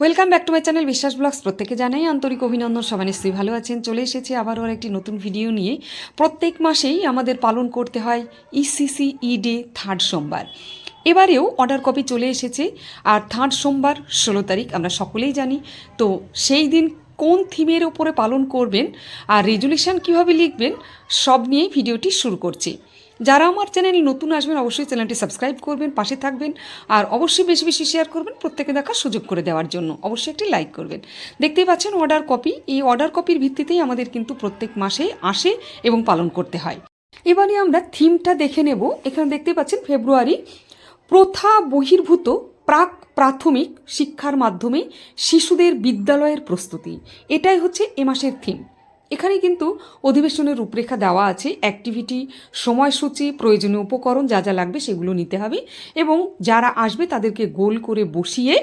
Welcome back to my channel Biswas vlogs প্রত্যেকে জানাই আন্তরিক অভিনন্দন। সবাই নিশ্চয়ই ভালো আছেন। চলে এসেছি আবারও একটি নতুন ভিডিও নিয়ে। প্রত্যেক মাসেই আমাদের পালন করতে হয় ইসিসি ই ডে থার্ড সোমবার। এবারেও অর্ডার কপি চলে এসেছে আর থার্ড সোমবার ষোলো তারিখ, আমরা সকলেই জানি। তো সেই দিন কোন থিমের ওপরে পালন করবেন আর রেজুলেশন কীভাবে লিখবেন, সব নিয়েই ভিডিওটি শুরু করছি। যারা আমার চ্যানেল নতুন আসবেন, অবশ্যই চ্যানেলটি সাবস্ক্রাইব করবেন, পাশে থাকবেন, আর অবশ্যই বেশি বেশি শেয়ার করবেন প্রত্যেকে দেখার সুযোগ করে দেওয়ার জন্য। অবশ্যই একটি লাইক করবেন। দেখতেই পাচ্ছেন অর্ডার কপি এই অর্ডার কপির ভিত্তিতেই আমাদের কিন্তু প্রত্যেক মাসে আসে এবং পালন করতে হয়। এবারে আমরা থিমটা দেখে নেব। এখানে দেখতে পাচ্ছেন ফেব্রুয়ারি প্রথা বহির্ভূত প্রাক প্রাথমিক শিক্ষার মাধ্যমে শিশুদের বিদ্যালয়ের প্রস্তুতি। এটাই হচ্ছে এ মাসের থিম এখানে কিন্তু অধিবেশনের রূপরেখা দেওয়া আছে অ্যাক্টিভিটি সময়সূচি, প্রয়োজনীয় উপকরণ যা যা লাগবে সেগুলো নিতে হবে এবং যারা আসবে তাদেরকে গোল করে বসিয়ে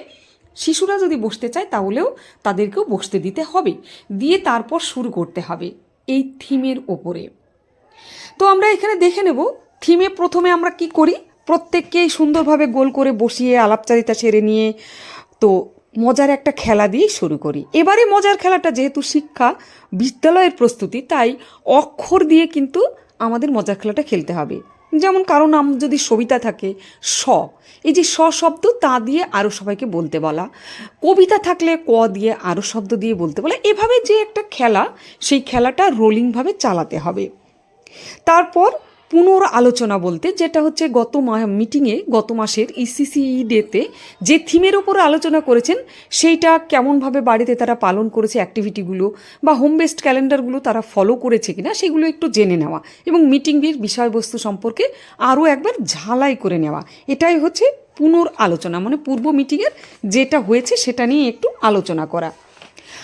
শিশুরা যদি বসতে চায় তাহলেও তাদেরকেও বসতে দিতে হবে। দিয়ে তারপর শুরু করতে হবে এই থিমের ওপরে। তো আমরা এখানে দেখে নেব থিমে প্রথমে আমরা কি করি? প্রত্যেককেই সুন্দরভাবে গোল করে বসিয়ে আলাপচারিতা সেরে নিয়ে তো মজার একটা খেলা দিয়ে শুরু করি। এবারে মজার খেলাটা যেহেতু শিক্ষা, বিদ্যালয়ের প্রস্তুতি, তাই অক্ষর দিয়ে কিন্তু আমাদের মজার খেলাটা খেলতে হবে। যেমন কারও নাম যদি সবিতা থাকে, স, এই যে স শব্দ, তা দিয়ে আরও সবাইকে বলতে বলা। কবিতা থাকলে ক দিয়ে আরও শব্দ দিয়ে বলতে বলা। এভাবে যে একটা খেলা, সেই খেলাটা রোলিংভাবে চালাতে হবে। তারপর পুনর আলোচনা বলতে যেটা হচ্ছে গত মিটিংয়ে গত মাসের E ইসিসিই ডেতে যে থিমের ওপর আলোচনা করেছেন, সেইটা কেমনভাবে বাড়িতে তারা পালন করেছে অ্যাক্টিভিটিগুলো বা হোম বেসড ক্যালেন্ডারগুলো তারা ফলো করেছে কিনা, সেগুলো একটু জেনে নেওয়া এবং মিটিংয়ের বিষয়বস্তু সম্পর্কে আরও একবার ঝালাই করে নেওয়া। এটাই হচ্ছে পুনর আলোচনা মানে পূর্ব মিটিংয়ের যেটা হয়েছে সেটা নিয়ে একটু আলোচনা করা।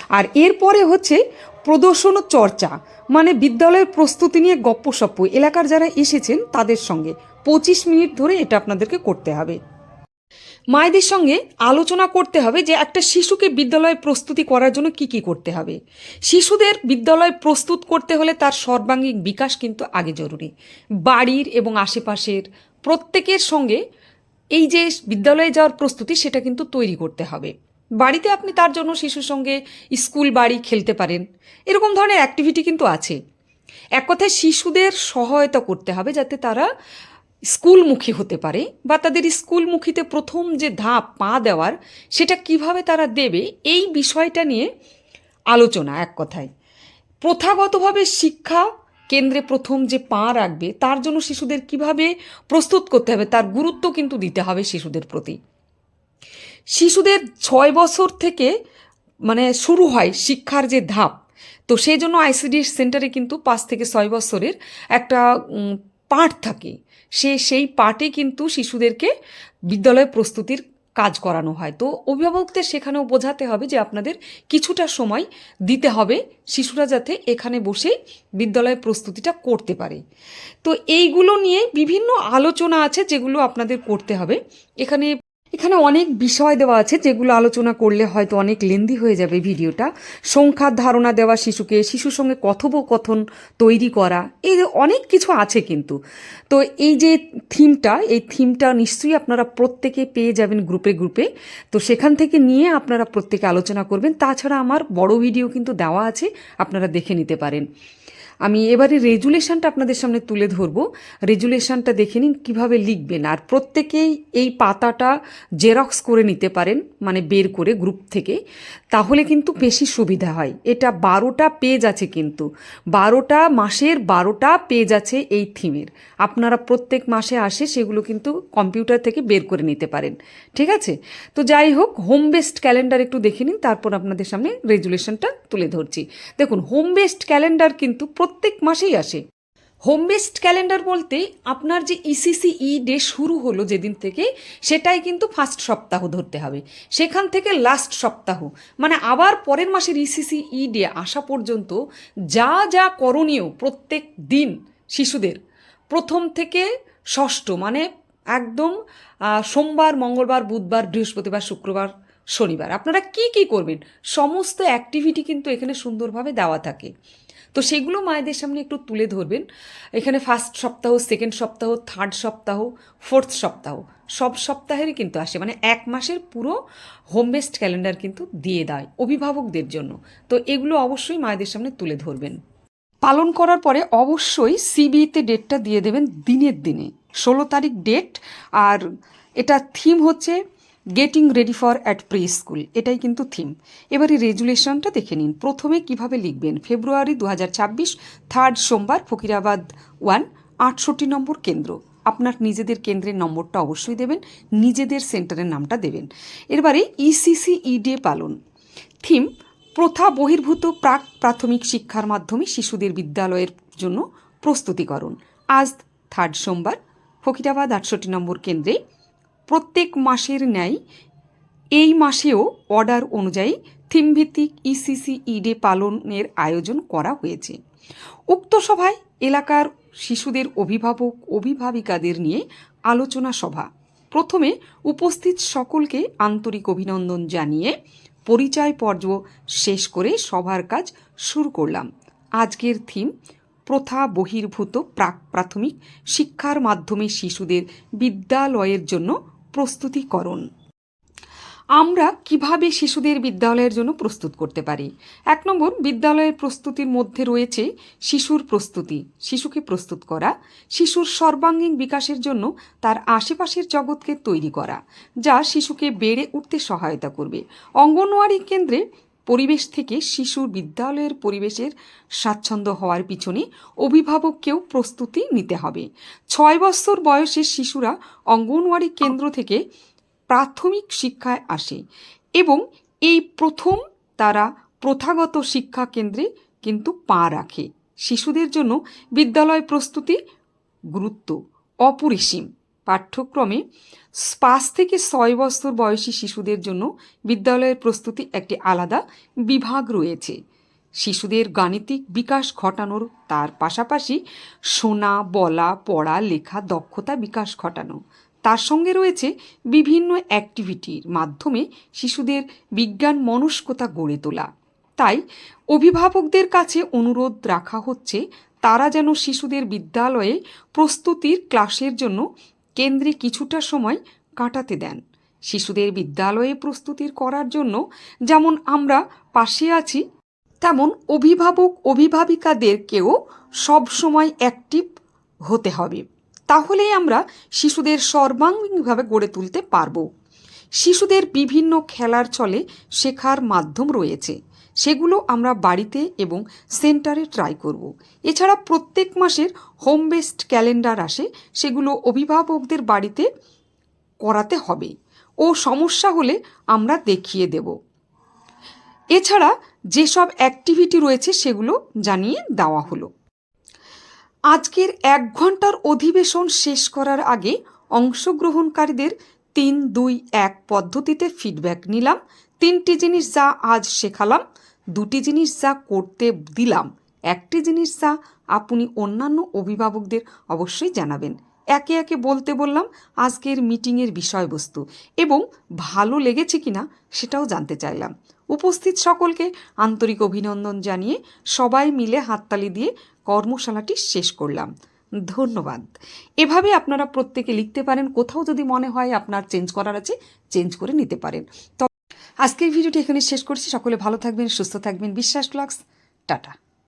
আর এরপরে হচ্ছে প্রদর্শন ও চর্চা মানে বিদ্যালয়ের প্রস্তুতি নিয়ে গপ্পসপ্প এলাকার যারা এসেছেন তাদের সঙ্গে। পঁচিশ মিনিট ধরে এটা আপনাদেরকে করতে হবে। মায়েদের সঙ্গে আলোচনা করতে হবে যে একটা শিশুকে বিদ্যালয়ে প্রস্তুতি করার জন্য কি কি করতে হবে। শিশুদের বিদ্যালয় প্রস্তুত করতে হলে তার সর্বাঙ্গীন বিকাশ কিন্তু আগে জরুরি। বাড়ির এবং আশেপাশের প্রত্যেকের সঙ্গে এই যে বিদ্যালয়ে যাওয়ার প্রস্তুতি, সেটা কিন্তু তৈরি করতে হবে। বাড়িতে আপনি তার জন্য শিশুর সঙ্গে স্কুল বাড়ি খেলতে পারেন। এরকম ধরনের অ্যাক্টিভিটি কিন্তু আছে। এক কথায় শিশুদের সহায়তা করতে হবে যাতে তারা স্কুলমুখী হতে পারে বা তাদের স্কুলমুখীতে প্রথম যে ধাপ, পা দেওয়ার, সেটা কীভাবে তারা দেবে, এই বিষয়টা নিয়ে আলোচনা এক কথায়। প্রথাগতভাবে শিক্ষা কেন্দ্রে প্রথম যে পা রাখবে, তার জন্য শিশুদের কীভাবে প্রস্তুত করতে হবে, তার গুরুত্ব কিন্তু দিতে হবে শিশুদের প্রতি। শিশুদের ছয় বছর থেকে মানে শুরু হয় শিক্ষার যে ধাপ। তো সেই জন্য আইসিডিএস সেন্টারে কিন্তু পাঁচ থেকে ছয় বছরের একটা পাঠ থাকে। সে, সেই পাঠে কিন্তু শিশুদেরকে বিদ্যালয় প্রস্তুতির কাজ করানো হয়। তো অভিভাবকদের সেখানেও বোঝাতে হবে যে আপনাদের কিছুটা সময় দিতে হবে শিশুরা যাতে এখানে বসে বিদ্যালয় প্রস্তুতিটা করতে পারে। তো এইগুলো নিয়ে বিভিন্ন আলোচনা আছে যেগুলো আপনাদের করতে হবে। এখানে এখানে অনেক বিষয় দেওয়া আছে যেগুলো আলোচনা করলে হয়তো অনেক লেন্দি হয়ে যাবে ভিডিওটা। সংখ্যার ধারণা দেওয়া শিশুকে, শিশুর সঙ্গে কথোপকথন তৈরি করা এই অনেক কিছু আছে কিন্তু। তো এই যে থিমটা, এই থিমটা নিশ্চয়ই আপনারা প্রত্যেকে পেয়ে যাবেন গ্রুপে গ্রুপে। তো সেখান থেকে নিয়ে আপনারা প্রত্যেকে আলোচনা করবেন। তাছাড়া আমার বড় ভিডিও কিন্তু দেওয়া আছে, আপনারা দেখে নিতে পারেন। আমি এবারে রেজুলেশনটা আপনাদের সামনে তুলে ধরবো। রেজুলেশনটা দেখে নিন কীভাবে লিখবেন। আর প্রত্যেকেই এই পাতাটা জেরক্স করে নিতে পারেন মানে বের করে গ্রুপ থেকে। তাহলে কিন্তু বেশি সুবিধা হয়। এটা বারোটা পেজ আছে কিন্তু। বারোটা মাসের বারোটা পেজ আছে এই থিমের। আপনারা প্রত্যেক মাসে আসে সেগুলো কিন্তু কম্পিউটার থেকে বের করে নিতে পারেন। ঠিক আছে? তো যাই হোক, হোম বেসড ক্যালেন্ডার একটু দেখে নিন, তারপর আপনাদের সামনে রেজুলেশনটা তুলে ধরছি। দেখুন, হোম বেসড ক্যালেন্ডার কিন্তু প্রত্যেক মাসেই আসে। হোম বেসড ক্যালেন্ডার বলতে আপনার যে ইসিসি ই ডে শুরু হলো যেদিন থেকে, সেটাই কিন্তু ফার্স্ট সপ্তাহ ধরতে হবে। সেখান থেকে লাস্ট সপ্তাহ। মানে আবার পরের মাসের ইসিসি ই ডে আসা পর্যন্ত যা যা করণীয় প্রত্যেক দিন শিশুদের। প্রথম থেকে ষষ্ঠ মানে একদম সোমবার, মঙ্গলবার, বুধবার, বৃহস্পতিবার, শুক্রবার, শনিবার। আপনারা কি কি করবেন? সমস্ত অ্যাক্টিভিটি কিন্তু এখানে সুন্দরভাবে দেওয়া থাকে। তো সেগুলো মায়েদের সামনে একটু তুলে ধরবেন। এখানে ফার্স্ট সপ্তাহ সেকেন্ড সপ্তাহ থার্ড সপ্তাহ ফোর্থ সপ্তাহ, সব সপ্তাহেরই কিন্তু আসে। মানে এক মাসের পুরো হোম বেসড ক্যালেন্ডার কিন্তু দিয়ে দেয় অভিভাবকদের জন্য। তো এগুলো অবশ্যই মায়েদের সামনে তুলে ধরবেন। পালন করার পরে অবশ্যই সিবিতে ডেটটা দিয়ে দেবেন দিনের দিনে। ষোলো তারিখ ডেট আর এটা থিম হচ্ছে getting ready for at pre school এটাই কিন্তু থিম এবারে রেজুলেশনটা দেখে নিন। প্রথমে কীভাবে লিখবেন? ফেব্রুয়ারি দু হাজার ছাব্বিশ থার্ড সোমবার, ফকিরাবাদ ওয়ান আটষট্টি নম্বর কেন্দ্র। আপনার নিজেদের কেন্দ্রের নম্বরটা অবশ্যই দেবেন, নিজেদের সেন্টারের নামটা দেবেন। এবারে E ইসিসি ইডে পালন। থিম প্রথা বহির্ভূত প্রাক প্রাথমিক শিক্ষার মাধ্যমে শিশুদের বিদ্যালয়ের জন্য প্রস্তুতিকরণ। আজ থার্ড সোমবার, ফকিরাবাদ আটষট্টি নম্বর কেন্দ্রে প্রত্যেক মাসের ন্যায় এই মাসেও অর্ডার অনুযায়ী থিমভিত্তিক ইসিসি ইডে পালনের আয়োজন করা হয়েছে। উক্ত সভায় এলাকার শিশুদের অভিভাবক, অভিভাবিকাদের নিয়ে আলোচনা সভা। প্রথমে উপস্থিত সকলকে আন্তরিক অভিনন্দন জানিয়ে পরিচয় পর্ব শেষ করে সভার কাজ শুরু করলাম। আজকের থিম, প্রথা বহির্ভূত প্রাক প্রাথমিক শিক্ষার মাধ্যমে শিশুদের বিদ্যালয়ের জন্য প্রস্তুতিকরণ। আমরা কীভাবে শিশুদের বিদ্যালয়ের জন্য প্রস্তুত করতে পারি? এক নম্বর, বিদ্যালয়ের প্রস্তুতির মধ্যে রয়েছে শিশুর প্রস্তুতি, শিশুকে প্রস্তুত করা, শিশুর সর্বাঙ্গীন বিকাশের জন্য তার আশেপাশের জগৎকে তৈরি করা, যা শিশুকে বেড়ে উঠতে সহায়তা করবে। অঙ্গনওয়াড়ি কেন্দ্রে পরিবেশ থেকে শিশুর বিদ্যালয়ের পরিবেশের স্বাচ্ছন্দ্য হওয়ার পিছনে অভিভাবককেও প্রস্তুতি নিতে হবে। ছয় বছর বয়সের শিশুরা অঙ্গনওয়াড়ি কেন্দ্র থেকে প্রাথমিক শিক্ষায় আসে এবং এই প্রথম তারা প্রথাগত শিক্ষা কেন্দ্রে কিন্তু পা রাখে। শিশুদের জন্য বিদ্যালয় প্রস্তুতি গুরুত্ব অপরিসীম। পাঠ্যক্রমে পাঁচ থেকে ছয় বছর বয়সী শিশুদের জন্য বিদ্যালয়ের প্রস্তুতি একটি আলাদা বিভাগ রয়েছে। শিশুদের গাণিতিক বিকাশ ঘটানোর তার পাশাপাশি শোনা, বলা, পড়া, লেখা, দক্ষতা বিকাশ ঘটানো। তার সঙ্গে রয়েছে বিভিন্ন অ্যাক্টিভিটির মাধ্যমে শিশুদের বিজ্ঞান মনস্কতা গড়ে তোলা। তাই অভিভাবকদের কাছে অনুরোধ রাখা হচ্ছে, তারা যেন শিশুদের বিদ্যালয়ে প্রস্তুতির ক্লাসের জন্য কেন্দ্রে কিছুটা সময় কাটাতে দেন। শিশুদের বিদ্যালয়ে প্রস্তুতির করার জন্য যেমন আমরা পাশে আছি, তেমন অভিভাবক অভিভাবিকাদেরকেও সবসময় অ্যাক্টিভ হতে হবে। তাহলেই আমরা শিশুদের সর্বাঙ্গীনভাবে গড়ে তুলতে পারব। শিশুদের বিভিন্ন খেলার ছলে শেখার মাধ্যম রয়েছে। সেগুলো আমরা বাড়িতে এবং সেন্টারে ট্রাই করব। এছাড়া প্রত্যেক মাসের হোম বেসড ক্যালেন্ডার আসে, সেগুলো অভিভাবকদের বাড়িতে করাতে হবে। ও সমস্যা হলে আমরা দেখিয়ে দেব। এছাড়া যেসব অ্যাক্টিভিটি রয়েছে সেগুলো জানিয়ে দেওয়া হলো। আজকের এক ঘণ্টার অধিবেশন শেষ করার আগে অংশগ্রহণকারীদের তিন দুই এক পদ্ধতিতে ফিডব্যাক নিলাম। তিনটি জিনিস যা আজ শেখালাম, দুটি জিনিস যা করতে দিলাম, একটি জিনিস যা আপনি অন্যান্য অভিভাবকদের অবশ্যই জানাবেন। একে একে বলতে বললাম আজকের মিটিংয়ের বিষয়বস্তু এবং ভালো লেগেছে কিনা সেটাও জানতে চাইলাম। উপস্থিত সকলকে আন্তরিক অভিনন্দন জানিয়ে সবাই মিলে হাততালি দিয়ে কর্মশালাটি শেষ করলাম। ধন্যবাদ। এভাবে আপনারা প্রত্যেকে লিখতে পারেন, কোথাও যদি মনে হয় আপনার চেঞ্জ করার আছে, চেঞ্জ করে নিতে পারেন। আজকের ভিডিওটি এখানে শেষ করছি। সকলে ভালো থাকবেন সুস্থ থাকবেন। বিশ্বাস ব্লগস টাটা।